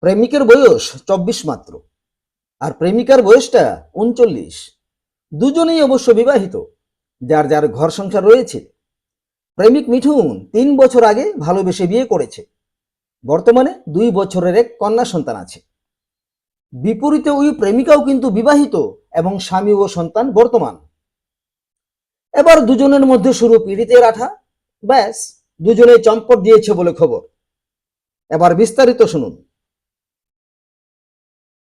প্রেমিকের বয়স চব্বিশ মাত্র আর প্রেমিকার বয়সটা উনচল্লিশ। দুজনেই অবশ্য বিবাহিত, যার যার ঘর সংসার রয়েছে। প্রেমিক মিঠুন তিন বছর আগে ভালোবেসে বিয়ে করেছে। বর্তমানে দুই বছরের এক কন্যা সন্তান আছে। বিপরীতে ওই প্রেমিকাও কিন্তু বিবাহিত এবং স্বামী ও সন্তান বর্তমান। এবার দুজনের মধ্যে শুরু পীড়িতের আঠা। ব্যাস দুজনে চম্পট দিয়েছে বলে খবর। এবার বিস্তারিত শুনুন।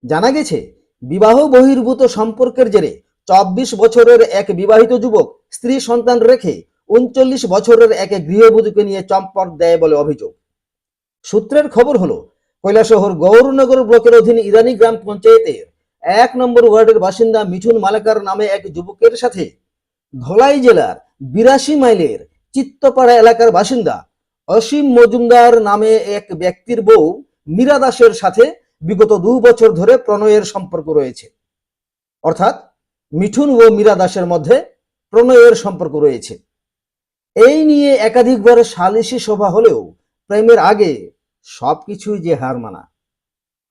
জানা গেছে, বিবাহ বহির্ভূত সম্পর্কের জেরে চব্বিশ বছরের এক বিবাহিত যুবক স্ত্রী সন্তান রেখে উনচল্লিশ বছরের এক গৃহবধূকে নিয়ে চম্পট দেয় বলে অভিযোগ। সূত্রের খবর হলো, কৈলাসহর গৌরনগর ব্লকের অধীন ইরানি গ্রাম পঞ্চায়েতের এক নম্বর ওয়ার্ডের বাসিন্দা মিঠুন মালাকার নামে এক যুবকের সাথে ধলাই জেলার বিরাশি মাইলের চিত্তপাড়া এলাকার বাসিন্দা অসীম মজুমদার নামে এক ব্যক্তির বউ মীরা দাসের সাথে বিগত দু বছর ধরে প্রণয়ের সম্পর্ক রয়েছে। অর্থাৎ মিঠুন ও মীরা দাসের মধ্যে প্রণয়ের সম্পর্ক রয়েছে। এই নিয়ে একাধিকবার সালিশি সভা হলেও প্রেমের আগে সবকিছুই যে হার মানা।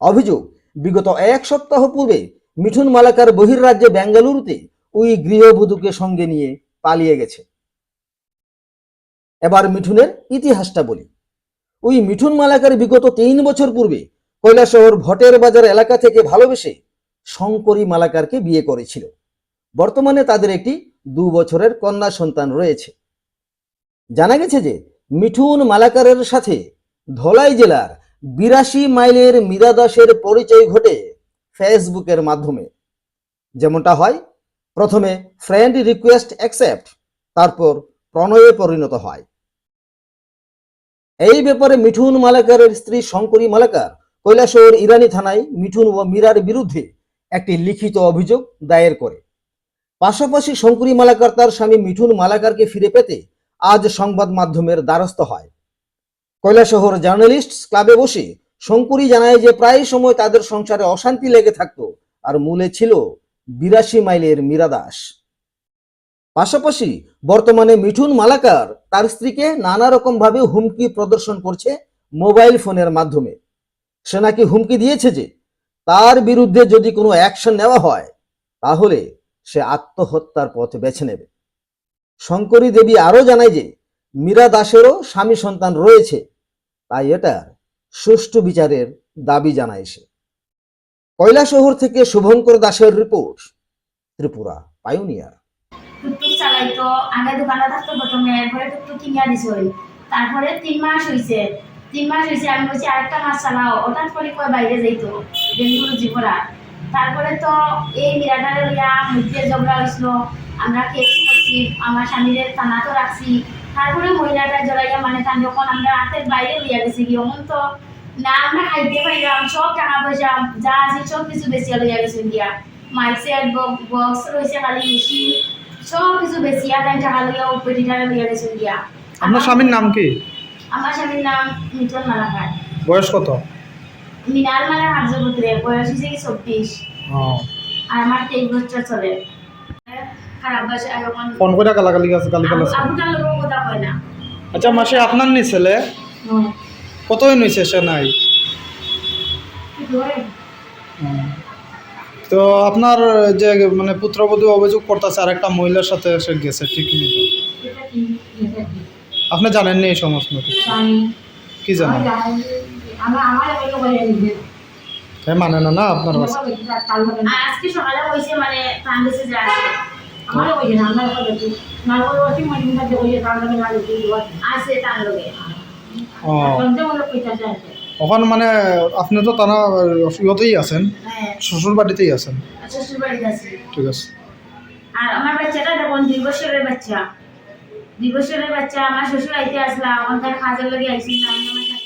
অভিযোগ, বিগত এক সপ্তাহ পূর্বে মিঠুন মালাকার বহির্রাজ্যে বেঙ্গালুরুতে ওই গৃহবধূকে সঙ্গে নিয়ে পালিয়ে গেছে। এবার মিঠুনের ইতিহাসটা বলি। ওই মিঠুন মালাকার বিগত তিন বছর পূর্বে কৈলাসহর ভটের বাজার এলাকা থেকে ভালোবেসে শঙ্করী মালাকারকে বিয়ে করেছিল। বর্তমানে তাদের একটি দু বছরের কন্যা সন্তান রয়েছে। জানা গেছে যে মিঠুন মালাকারের সাথে ধলাই জেলার বিরাশি মাইলের মীরা দাসের পরিচয় ঘটে ফেসবুকের মাধ্যমে। যেমনটা হয়, প্রথমে ফ্রেন্ড রিকোয়েস্ট অ্যাকসেপ্ট তারপর প্রণয়ে পরিণত হয়। এই ব্যাপারে মিঠুন মালাকারের স্ত্রী শঙ্করী মালাকার কৈলাসহর ইরানি থানায় মিঠুন ও মীরার বিরুদ্ধে একটি লিখিত অভিযোগ দায়ের করে। পাশাপাশি শঙ্করী মালাকার তার স্বামী মিঠুন মালাকারকে ফিরে পেতে আজ সংবাদ মাধ্যমের দ্বারস্থ হয়। কৈলাসহর জার্নালিস্ট ক্লাবে বসে শঙ্করী জানায় যে প্রায় সময় তাদের সংসারে অশান্তি লেগে থাকতো আর মূলে ছিল বিরাশি মাইলের মীরা দাস। পাশাপাশি বর্তমানে মিঠুন মালাকার তার স্ত্রীকে নানা রকম ভাবে হুমকি প্রদর্শন করছে মোবাইল ফোনের মাধ্যমে। সে নাকি হুমকি দিয়েছে যে তার বিরুদ্ধে যদি কোনো অ্যাকশন নেওয়া হয়, তাহলে সে আত্মহত্যার পথ বেছে নেবে। শঙ্করী দেবী আরও জানায় যে মীরা দাসেরও স্বামী সন্তান রয়েছে, তাই এটার সুষ্ঠু বিচারের দাবি জানায় সে। কৈলাসহর থেকে শুভঙ্কর দাসের রিপোর্ট, ত্রিপুরা পাইওনিয়ার তারপরে তিন মাস হয়েছে তিন হয়েছে, আমি বলছি আরেকটা চালাও হঠাৎ করে কয় বাইরে যাইতো জিপরা তারপরে তো এই মিরাটারে ঝগড়া হয়েছিল আমরা কেস করছি, আমার থানা তো রাখছি। তারপরে মহিলাটা জড়াইয়া মানে তার যখন আমরা হাতের বাইরে গেছি অমন তো না, আমরা খাইতে পাইলাম, সব টাকা পয়সা, যা আছে সব কিছু বেশি লইয়া গেছি দিয়া মাইক সেট বক্স রয়েছে খালি মেশিন সব কিছু আর টাকা লইয়া লইয়া গেছে দিয়া আপনার স্বামীর নাম কি? আমার স্বামীর নাম মিটন মালাকার। বয়স কত? মিনার মালা হার্যপুত্রে বয়স হয়েছে কি চব্বিশ। আর আমার তেইশ বছর চলে। খারাপ ফোন করে গালাগালি গালি আপনার লোকের কথা কয় না। আচ্ছা মাসে আপনার নি ছেলে। কতই নইছে সে নাই? তো আপনার যে মানে পুত্রবধূ অভিযোগ করতেছে আর একটা মহিলার সাথে সে গেছে ঠিক নেই এটা কি? এটা কি? আপনি জানেন না এই সমস্ত কিছু কি জানেন। সে মানে না না আপনার কাছে আর আজকে সকালে হয়েছে মানে প্রাণ যে আছে। আমারও বলছে না আমার কথা কি নাগর অতি মহিলা মধ্যে বলছে তার লগে না লগে আছে তার লগে ও। কইতাছে আছে। ওখানে মানে আপনি তো তারা ইয়তেই আছেন? হ্যাঁ। শ্বশুর বাড়িতেই আছেন? শ্বশুর বাড়িতে আছে। ঠিক আছে। আর আমার বাচ্চাটা দেখুন দুই বছরের বাচ্চা। দুই বছরের বাচ্চা, আমার শ্বশুর আইতে আসলাম আমার তার খাজার লাগে আইসি না আমি আমার